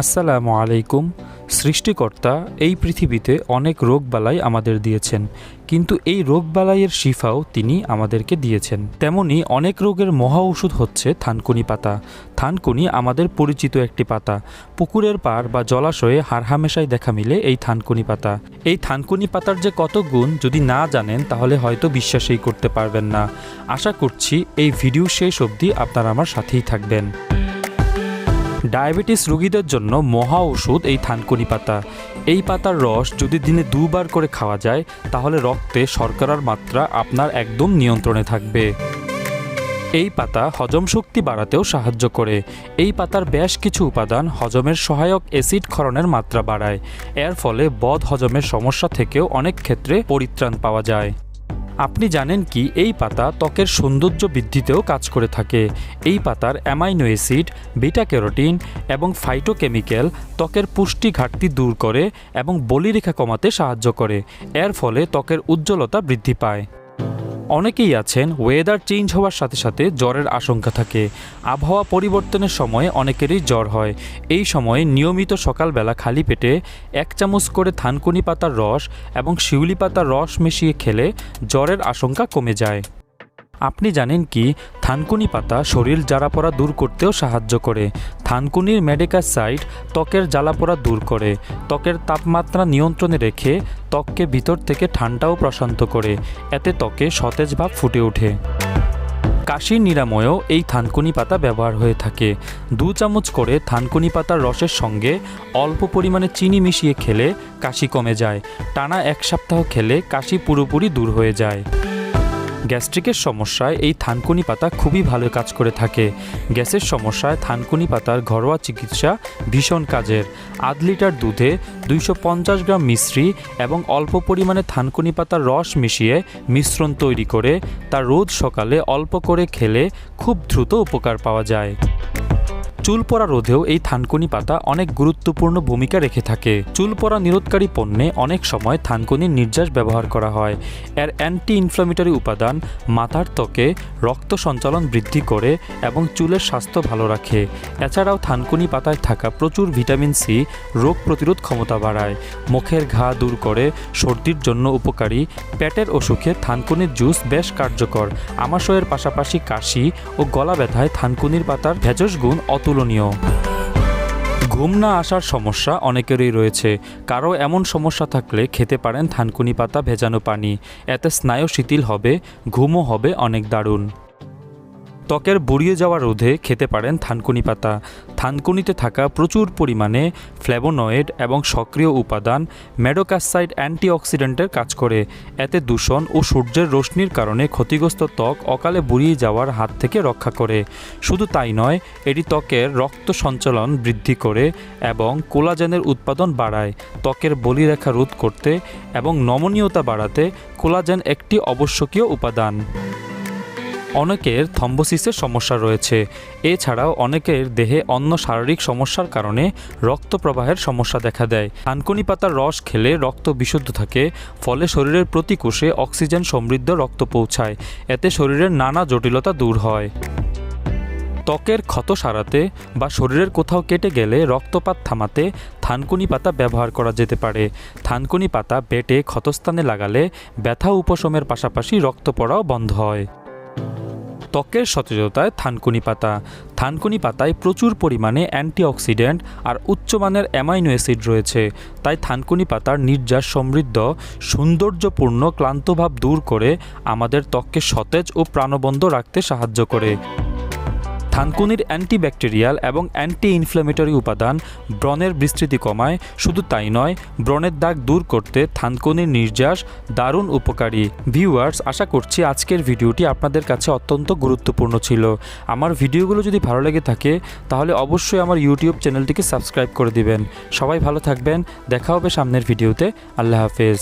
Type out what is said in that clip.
আসসালামু আলাইকুম। সৃষ্টিকর্তা এই পৃথিবীতে অনেক রোগবালাই আমাদের দিয়েছেন, কিন্তু এই রোগবালাইয়ের শিফাও তিনি আমাদেরকে দিয়েছেন। তেমনি অনেক রোগের মহা ওষুধ হচ্ছে থানকুনি পাতা। থানকুনি আমাদের পরিচিত একটি পাতা। পুকুরের পাড় বা জলাশয়ে হারহামেশাই দেখা মিলে এই থানকুনি পাতা। এই থানকুনি পাতার যে কত গুণ যদি না জানেন, তাহলে হয়তো বিশ্বাসই করতে পারবেন না। আশা করছি এই ভিডিও শেষ অবধি আপনারা আমার সাথেই থাকবেন। ডায়াবেটিস রোগীদের জন্য মহা ওষুধ এই থানকুনি পাতা। এই পাতার রস যদি দিনে দুবার করে খাওয়া যায়, তাহলে রক্তে শর্করার মাত্রা আপনার একদম নিয়ন্ত্রণে থাকবে। এই পাতা হজম শক্তি বাড়াতেও সাহায্য করে। এই পাতার বেশ কিছু উপাদান হজমের সহায়ক অ্যাসিড ক্ষরণের মাত্রা বাড়ায়। এর ফলে বদ হজমের সমস্যা থেকেও অনেক ক্ষেত্রে পরিত্রাণ পাওয়া যায়। আপনি জানেন কি, এই পাতা ত্বকের সৌন্দর্য বৃদ্ধিতেও কাজ করে থাকে। এই পাতার অ্যামাইনো অ্যাসিড বিটা ক্যারোটিন এবং ফাইটোকেমিক্যাল ত্বকের পুষ্টি ঘাটতি দূর করে এবং বলিরেখা কমাতে সাহায্য করে। এর ফলে ত্বকের উজ্জ্বলতা বৃদ্ধি পায়। অনেকেই আছেন ওয়েদার চেঞ্জ হওয়ার সাথে সাথে জ্বরের আশঙ্কা থাকে। আবহাওয়া পরিবর্তনের সময় অনেকেরই জ্বর হয়। এই সময়ে নিয়মিত সকালবেলা খালি পেটে এক চামচ করে থানকুনি পাতার রস এবং শিউলি পাতার রস মিশিয়ে খেলে জ্বরের আশঙ্কা কমে যায়। আপনি জানেন কি? থানকুনি পাতা শরীর জ্বালাপোড়া দূর করতেও সাহায্য করে। থানকুনির মেডিকাসাইড ত্বকের জ্বালাপোড়া দূর করে। ত্বকের তাপমাত্রা নিয়ন্ত্রণে রেখে ত্বককে ভিতর থেকে ঠান্ডাও প্রশান্ত করে, এতে ত্বকে সতেজ ভাব ফুটে ওঠে। কাশির নিরাময়েও এই থানকুনি পাতা ব্যবহার হয়ে থাকে। দু চামচ করে থানকুনি পাতার রসের সঙ্গে অল্প পরিমাণে চিনি মিশিয়ে খেলে কাশি কমে যায়। টানা এক সপ্তাহ খেলে কাশি পুরোপুরি দূর হয়ে যায়। গ্যাস্ট্রিকের সমস্যায় এই থানকুনি পাতা খুবই ভালো কাজ করে থাকে। গ্যাসের সমস্যায় থানকুনি পাতার ঘরোয়া চিকিৎসা ভীষণ কাজের। আধ লিটার দুধে দুইশো পঞ্চাশ গ্রাম মিশ্রি এবং অল্প পরিমাণে থানকুনি পাতার রস মিশিয়ে মিশ্রণ তৈরি করে, তা রোজ সকালে অল্প করে খেলে খুব দ্রুত উপকার পাওয়া যায়। চুল পড়া রোধেও এই থানকুনি পাতা অনেক গুরুত্বপূর্ণ ভূমিকা রেখে থাকে। চুল পড়া নিরোধকারী পণ্যে অনেক সময় থানকুনির নির্যাস ব্যবহার করা হয়। এর অ্যান্টি ইনফ্লামেটরি উপাদান মাথার ত্বকে রক্ত সঞ্চালন বৃদ্ধি করে এবং চুলের স্বাস্থ্য ভালো রাখে। এছাড়াও থানকুনি পাতায় থাকা প্রচুর ভিটামিন সি রোগ প্রতিরোধ ক্ষমতা বাড়ায়। মুখের ঘা দূর করে সর্দির জন্য উপকারী। পেটের অসুখে থানকুনির জুস বেশ কার্যকর। আমাশয়ের পাশাপাশি কাশি ও গলা ব্যথায় থানকুনির পাতার ভেজস গুণ অতুলনীয়। ঘুম না আসার সমস্যা অনেকেরই রয়েছে। কারও এমন সমস্যা থাকলে খেতে পারেন থানকুনি পাতা, ভেজানো পানি। এতে স্নায়ু শিথিল হবে, ঘুমও হবে অনেক দারুণ। ত্বকের বুড়িয়ে যাওয়া রোধে খেতে পারেন থানকুনি পাতা। থানকুনিতে থাকা প্রচুর পরিমাণে ফ্ল্যাবোনয়েড এবং সক্রিয় উপাদান মেডোকাসাইড অ্যান্টিঅক্সিডেন্টের কাজ করে। এতে দূষণ ও সূর্যের রশ্মির কারণে ক্ষতিগ্রস্ত ত্বক অকালে বুড়িয়ে যাওয়ার হাত থেকে রক্ষা করে। শুধু তাই নয়, এটি ত্বকের রক্ত সঞ্চালন বৃদ্ধি করে এবং কোলাজেনের উৎপাদন বাড়ায়। ত্বকের বলিরেখা রোধ করতে এবং নমনীয়তা বাড়াতে কোলাজেন একটি আবশ্যকীয় উপাদান। অনেকের থম্বোসিসের সমস্যা রয়েছে। এছাড়াও অনেকের দেহে অন্য শারীরিক সমস্যার কারণে রক্ত প্রবাহের সমস্যা দেখা দেয়। থানকুনি পাতার রস খেলে রক্ত বিশুদ্ধ থাকে, ফলে শরীরের প্রতি কোষে অক্সিজেন সমৃদ্ধ রক্ত পৌঁছায়। এতে শরীরের নানা জটিলতা দূর হয়। ত্বকের ক্ষত সারাতে বা শরীরের কোথাও কেটে গেলে রক্তপাত থামাতে থানকুনি পাতা ব্যবহার করা যেতে পারে। থানকুনি পাতা বেটে ক্ষতস্থানে লাগালে ব্যথা উপশমের পাশাপাশি রক্ত পড়াও বন্ধ হয়। ত্বকের সতেজতায় থানকুনি পাতা। থানকুনি পাতায় প্রচুর পরিমাণে অ্যান্টিঅক্সিডেন্ট আর উচ্চমানের অ্যামাইনো অ্যাসিড রয়েছে। তাই থানকুনি পাতার নির্যাস সমৃদ্ধ, সৌন্দর্যপূর্ণ, ক্লান্তভাব দূর করে আমাদের ত্বককে সতেজ ও প্রাণবন্ধ রাখতে সাহায্য করে। থানকুনির অ্যান্টিব্যাকটেরিয়াল এবং অ্যান্টি ইনফ্ল্যামেটরি উপাদান ব্রণের বিস্তৃতি কমায়। শুধু তাই নয়, ব্রণের দাগ দূর করতে থানকুনির নির্যাস দারুণ উপকারী। ভিউয়ার্স, আশা করছি আজকের ভিডিওটি আপনাদের কাছে অত্যন্ত গুরুত্বপূর্ণ ছিল। আমার ভিডিওগুলো যদি ভালো লেগে থাকে, তাহলে অবশ্যই আমার ইউটিউব চ্যানেলটিকে সাবস্ক্রাইব করে দিবেন। সবাই ভালো থাকবেন, দেখা হবে সামনের ভিডিওতে। আল্লাহ হাফেজ।